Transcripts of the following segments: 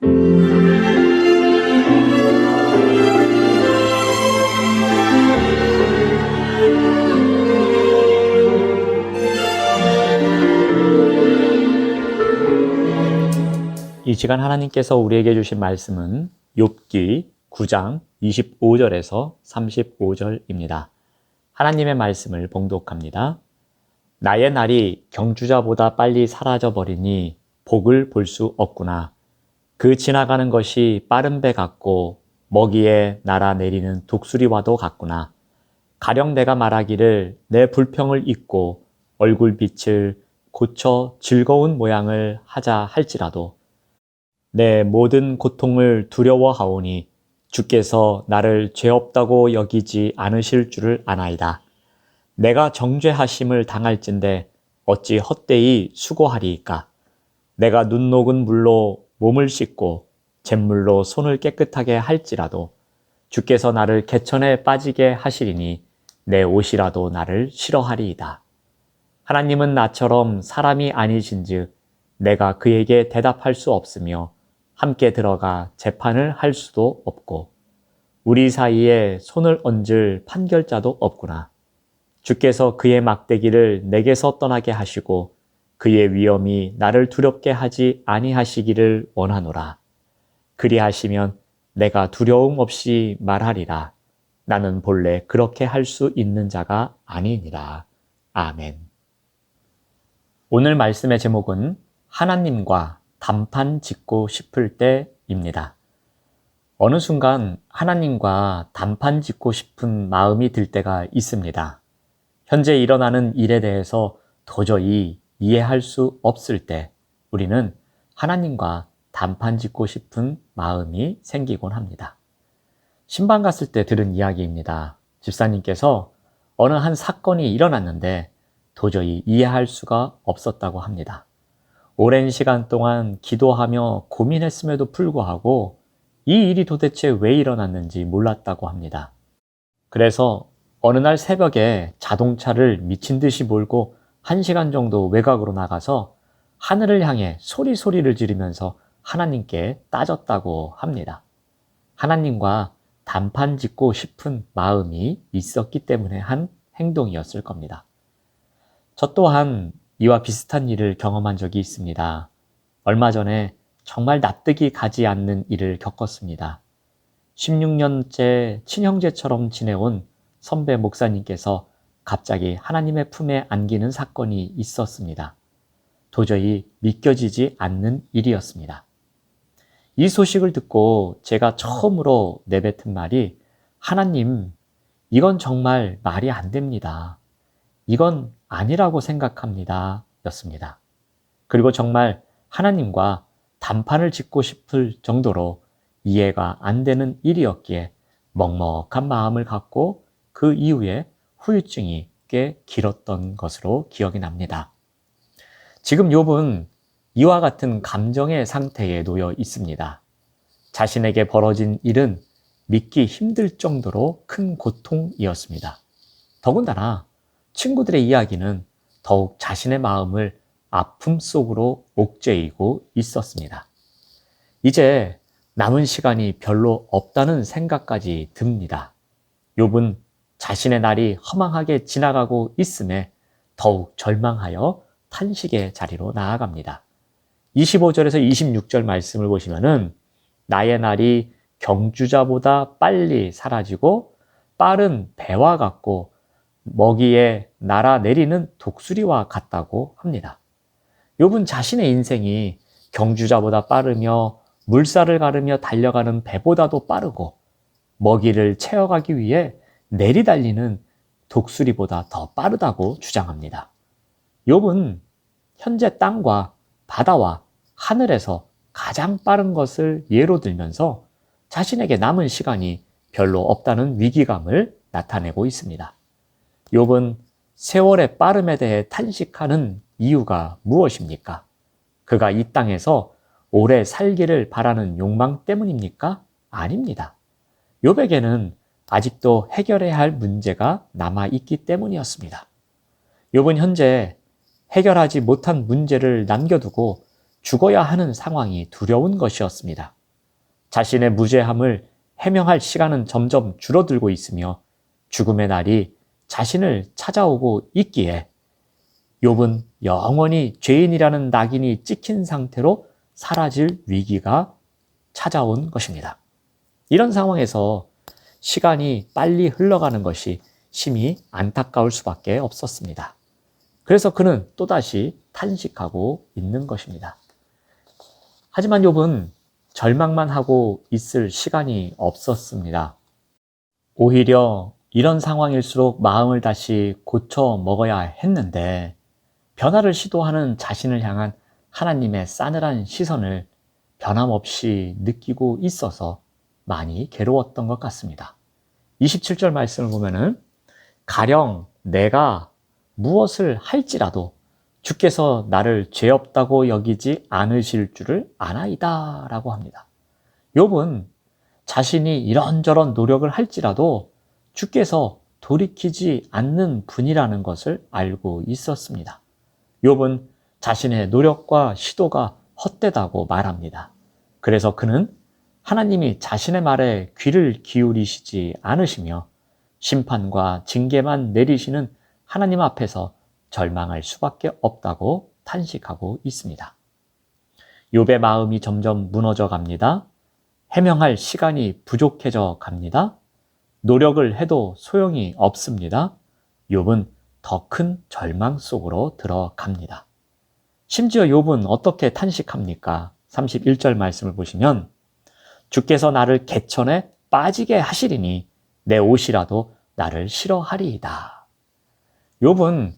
이 시간 하나님께서 우리에게 주신 말씀은 욥기 9장 25절에서 35절입니다. 하나님의 말씀을 봉독합니다. 나의 날이 경주자보다 빨리 사라져 버리니 복을 볼 수 없구나. 그 지나가는 것이 빠른 배 같고 먹이에 날아 내리는 독수리와도 같구나. 가령 내가 말하기를 내 불평을 잊고 얼굴 빛을 고쳐 즐거운 모양을 하자 할지라도 내 모든 고통을 두려워하오니 주께서 나를 죄 없다고 여기지 않으실 줄을 아나이다. 내가 정죄하심을 당할진대 어찌 헛되이 수고하리이까. 내가 눈 녹은 물로 몸을 씻고 잿물로 손을 깨끗하게 할지라도 주께서 나를 개천에 빠지게 하시리니 내 옷이라도 나를 싫어하리이다. 하나님은 나처럼 사람이 아니신즉 내가 그에게 대답할 수 없으며 함께 들어가 재판을 할 수도 없고 우리 사이에 손을 얹을 판결자도 없구나. 주께서 그의 막대기를 내게서 떠나게 하시고 그의 위엄이 나를 두렵게 하지 아니하시기를 원하노라. 그리하시면 내가 두려움 없이 말하리라. 나는 본래 그렇게 할 수 있는 자가 아니니라. 아멘. 오늘 말씀의 제목은 하나님과 단판 짓고 싶을 때입니다. 어느 순간 하나님과 단판 짓고 싶은 마음이 들 때가 있습니다. 현재 일어나는 일에 대해서 도저히 이해할 수 없을 때 우리는 하나님과 단판 짓고 싶은 마음이 생기곤 합니다. 신방 갔을 때 들은 이야기입니다. 집사님께서 어느 한 사건이 일어났는데 도저히 이해할 수가 없었다고 합니다. 오랜 시간 동안 기도하며 고민했음에도 불구하고 이 일이 도대체 왜 일어났는지 몰랐다고 합니다. 그래서 어느 날 새벽에 자동차를 미친 듯이 몰고 한 시간 정도 외곽으로 나가서 하늘을 향해 소리 소리를 지르면서 하나님께 따졌다고 합니다. 하나님과 단판 짓고 싶은 마음이 있었기 때문에 한 행동이었을 겁니다. 저 또한 이와 비슷한 일을 경험한 적이 있습니다. 얼마 전에 정말 납득이 가지 않는 일을 겪었습니다. 16년째 친형제처럼 지내온 선배 목사님께서 갑자기 하나님의 품에 안기는 사건이 있었습니다. 도저히 믿겨지지 않는 일이었습니다. 이 소식을 듣고 제가 처음으로 내뱉은 말이 하나님, 이건 정말 말이 안 됩니다. 이건 아니라고 생각합니다. 였습니다. 그리고 정말 하나님과 단판을 짓고 싶을 정도로 이해가 안 되는 일이었기에 먹먹한 마음을 갖고 그 이후에 후유증이 꽤 길었던 것으로 기억이 납니다. 지금 욥은 이와 같은 감정의 상태에 놓여 있습니다. 자신에게 벌어진 일은 믿기 힘들 정도로 큰 고통이었습니다. 더군다나 친구들의 이야기는 더욱 자신의 마음을 아픔 속으로 옥죄이고 있었습니다. 이제 남은 시간이 별로 없다는 생각까지 듭니다. 욥은 자신의 날이 허망하게 지나가고 있음에 더욱 절망하여 탄식의 자리로 나아갑니다. 25절에서 26절 말씀을 보시면은 나의 날이 경주자보다 빨리 사라지고 빠른 배와 같고 먹이에 날아 내리는 독수리와 같다고 합니다. 욥은 자신의 인생이 경주자보다 빠르며 물살을 가르며 달려가는 배보다도 빠르고 먹이를 채워가기 위해 내리달리는 독수리보다 더 빠르다고 주장합니다. 욥은 현재 땅과 바다와 하늘에서 가장 빠른 것을 예로 들면서 자신에게 남은 시간이 별로 없다는 위기감을 나타내고 있습니다. 욥은 세월의 빠름에 대해 탄식하는 이유가 무엇입니까? 그가 이 땅에서 오래 살기를 바라는 욕망 때문입니까? 아닙니다. 욥에게는 아직도 해결해야 할 문제가 남아 있기 때문이었습니다. 욥은 현재 해결하지 못한 문제를 남겨두고 죽어야 하는 상황이 두려운 것이었습니다. 자신의 무죄함을 해명할 시간은 점점 줄어들고 있으며 죽음의 날이 자신을 찾아오고 있기에 욥은 영원히 죄인이라는 낙인이 찍힌 상태로 사라질 위기가 찾아온 것입니다. 이런 상황에서 시간이 빨리 흘러가는 것이 심히 안타까울 수밖에 없었습니다. 그래서 그는 또다시 탄식하고 있는 것입니다. 하지만 욥은 절망만 하고 있을 시간이 없었습니다. 오히려 이런 상황일수록 마음을 다시 고쳐 먹어야 했는데 변화를 시도하는 자신을 향한 하나님의 싸늘한 시선을 변함없이 느끼고 있어서 많이 괴로웠던 것 같습니다. 27절 말씀을 보면은 가령 내가 무엇을 할지라도 주께서 나를 죄 없다고 여기지 않으실 줄을 아나이다 라고 합니다. 욥은 자신이 이런저런 노력을 할지라도 주께서 돌이키지 않는 분이라는 것을 알고 있었습니다. 욥은 자신의 노력과 시도가 헛되다고 말합니다. 그래서 그는 하나님이 자신의 말에 귀를 기울이시지 않으시며 심판과 징계만 내리시는 하나님 앞에서 절망할 수밖에 없다고 탄식하고 있습니다. 욥의 마음이 점점 무너져 갑니다. 해명할 시간이 부족해져 갑니다. 노력을 해도 소용이 없습니다. 욥은 더 큰 절망 속으로 들어갑니다. 심지어 욥은 어떻게 탄식합니까? 31절 말씀을 보시면 주께서 나를 개천에 빠지게 하시리니 내 옷이라도 나를 싫어하리이다. 욥은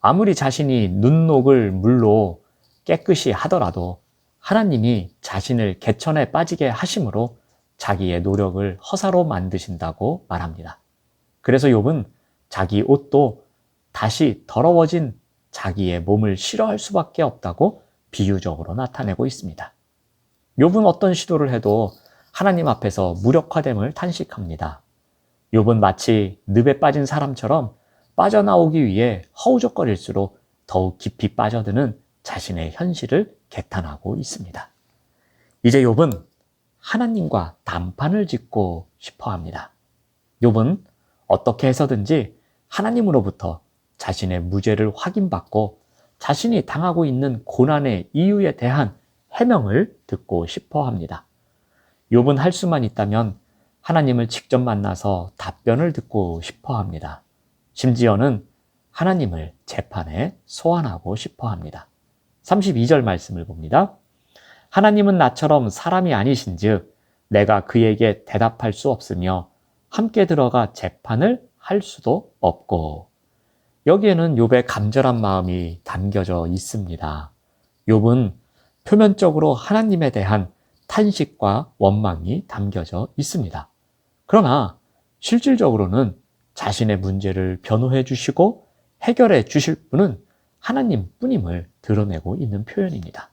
아무리 자신이 눈녹을 물로 깨끗이 하더라도 하나님이 자신을 개천에 빠지게 하심으로 자기의 노력을 허사로 만드신다고 말합니다. 그래서 욥은 자기 옷도 다시 더러워진 자기의 몸을 싫어할 수밖에 없다고 비유적으로 나타내고 있습니다. 욥은 어떤 시도를 해도 하나님 앞에서 무력화됨을 탄식합니다. 욥은 마치 늪에 빠진 사람처럼 빠져나오기 위해 허우적거릴수록 더욱 깊이 빠져드는 자신의 현실을 개탄하고 있습니다. 이제 욥은 하나님과 담판을 짓고 싶어 합니다. 욥은 어떻게 해서든지 하나님으로부터 자신의 무죄를 확인받고 자신이 당하고 있는 고난의 이유에 대한 해명을 듣고 싶어 합니다. 욥은 할 수만 있다면 하나님을 직접 만나서 답변을 듣고 싶어 합니다. 심지어는 하나님을 재판에 소환하고 싶어 합니다. 32절 말씀을 봅니다. 하나님은 나처럼 사람이 아니신즉 내가 그에게 대답할 수 없으며 함께 들어가 재판을 할 수도 없고 여기에는 욥의 간절한 마음이 담겨져 있습니다. 욥은 표면적으로 하나님에 대한 탄식과 원망이 담겨져 있습니다. 그러나 실질적으로는 자신의 문제를 변호해 주시고 해결해 주실 분은 하나님 뿐임을 드러내고 있는 표현입니다.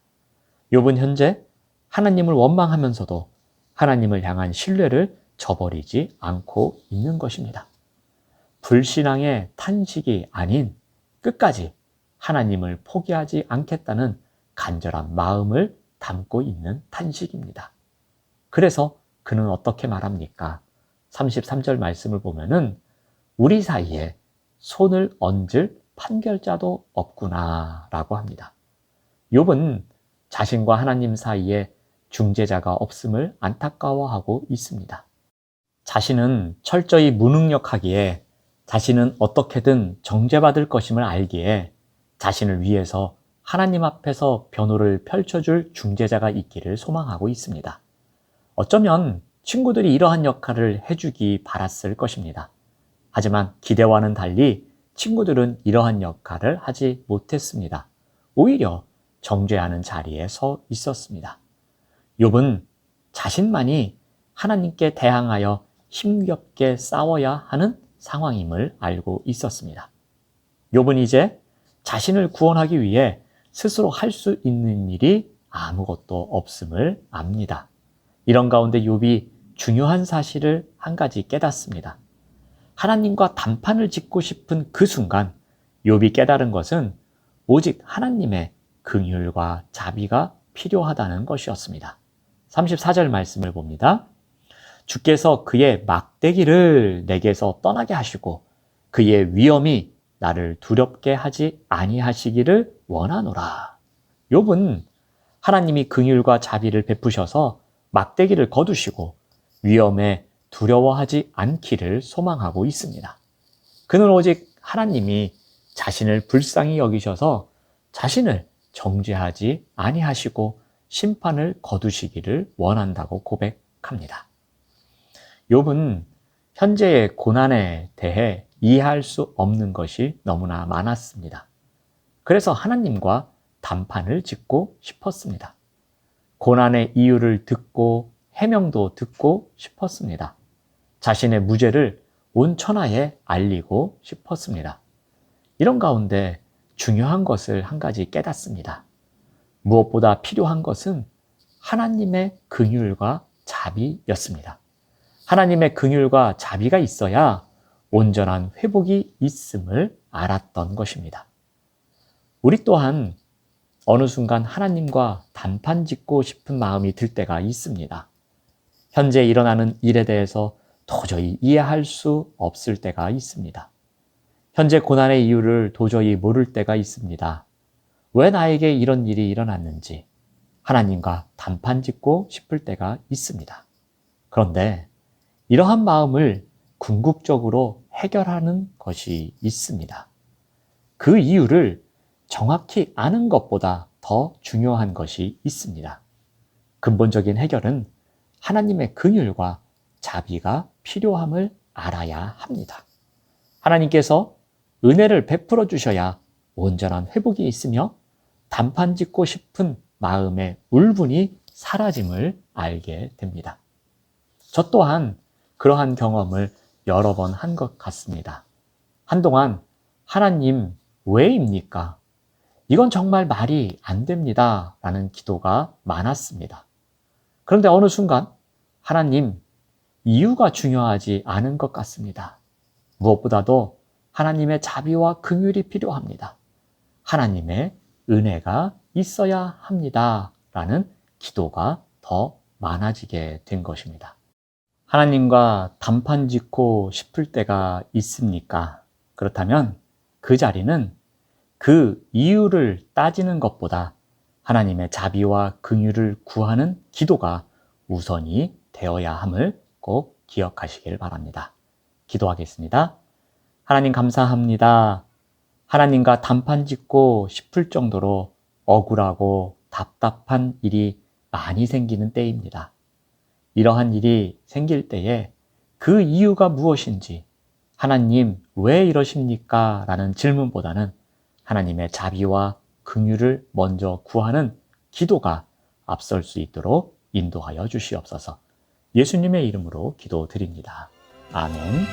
욥은 현재 하나님을 원망하면서도 하나님을 향한 신뢰를 저버리지 않고 있는 것입니다. 불신앙의 탄식이 아닌 끝까지 하나님을 포기하지 않겠다는 간절한 마음을 담고 있는 탄식입니다. 그래서 그는 어떻게 말합니까? 33절 말씀을 보면은 우리 사이에 손을 얹을 판결자도 없구나 라고 합니다. 욥은 자신과 하나님 사이에 중재자가 없음을 안타까워하고 있습니다. 자신은 철저히 무능력하기에 자신은 어떻게든 정죄받을 것임을 알기에 자신을 위해서 하나님 앞에서 변호를 펼쳐줄 중재자가 있기를 소망하고 있습니다. 어쩌면 친구들이 이러한 역할을 해주기 바랐을 것입니다. 하지만 기대와는 달리 친구들은 이러한 역할을 하지 못했습니다. 오히려 정죄하는 자리에 서 있었습니다. 욥은 자신만이 하나님께 대항하여 힘겹게 싸워야 하는 상황임을 알고 있었습니다. 욥은 이제 자신을 구원하기 위해 스스로 할 수 있는 일이 아무것도 없음을 압니다. 이런 가운데 욥이 중요한 사실을 한 가지 깨닫습니다. 하나님과 단판을 짓고 싶은 그 순간 욥이 깨달은 것은 오직 하나님의 긍휼과 자비가 필요하다는 것이었습니다. 34절 말씀을 봅니다. 주께서 그의 막대기를 내게서 떠나게 하시고 그의 위엄이 나를 두렵게 하지 아니하시기를 원하노라. 욥은 하나님이 긍휼과 자비를 베푸셔서 막대기를 거두시고 위험에 두려워하지 않기를 소망하고 있습니다. 그는 오직 하나님이 자신을 불쌍히 여기셔서 자신을 정죄하지 아니하시고 심판을 거두시기를 원한다고 고백합니다. 욥은 현재의 고난에 대해 이해할 수 없는 것이 너무나 많았습니다. 그래서 하나님과 담판을 짓고 싶었습니다. 고난의 이유를 듣고 해명도 듣고 싶었습니다. 자신의 무죄를 온 천하에 알리고 싶었습니다. 이런 가운데 중요한 것을 한 가지 깨닫습니다. 무엇보다 필요한 것은 하나님의 긍휼과 자비였습니다. 하나님의 긍휼과 자비가 있어야 온전한 회복이 있음을 알았던 것입니다. 우리 또한 어느 순간 하나님과 단판 짓고 싶은 마음이 들 때가 있습니다. 현재 일어나는 일에 대해서 도저히 이해할 수 없을 때가 있습니다. 현재 고난의 이유를 도저히 모를 때가 있습니다. 왜 나에게 이런 일이 일어났는지 하나님과 단판 짓고 싶을 때가 있습니다. 그런데 이러한 마음을 궁극적으로 해결하는 것이 있습니다. 그 이유를 정확히 아는 것보다 더 중요한 것이 있습니다. 근본적인 해결은 하나님의 긍휼과 자비가 필요함을 알아야 합니다. 하나님께서 은혜를 베풀어 주셔야 온전한 회복이 있으며 단판 짓고 싶은 마음의 울분이 사라짐을 알게 됩니다. 저 또한 그러한 경험을 여러 번 한 것 같습니다. 한동안 하나님 왜입니까? 이건 정말 말이 안 됩니다. 라는 기도가 많았습니다. 그런데 어느 순간 하나님 이유가 중요하지 않은 것 같습니다. 무엇보다도 하나님의 자비와 긍휼이 필요합니다. 하나님의 은혜가 있어야 합니다. 라는 기도가 더 많아지게 된 것입니다. 하나님과 단판 짓고 싶을 때가 있습니까? 그렇다면 그 자리는 그 이유를 따지는 것보다 하나님의 자비와 긍휼을 구하는 기도가 우선이 되어야 함을 꼭 기억하시길 바랍니다. 기도하겠습니다. 하나님 감사합니다. 하나님과 단판 짓고 싶을 정도로 억울하고 답답한 일이 많이 생기는 때입니다. 이러한 일이 생길 때에 그 이유가 무엇인지 하나님 왜 이러십니까? 라는 질문보다는 하나님의 자비와 긍휼을 먼저 구하는 기도가 앞설 수 있도록 인도하여 주시옵소서. 예수님의 이름으로 기도드립니다. 아멘.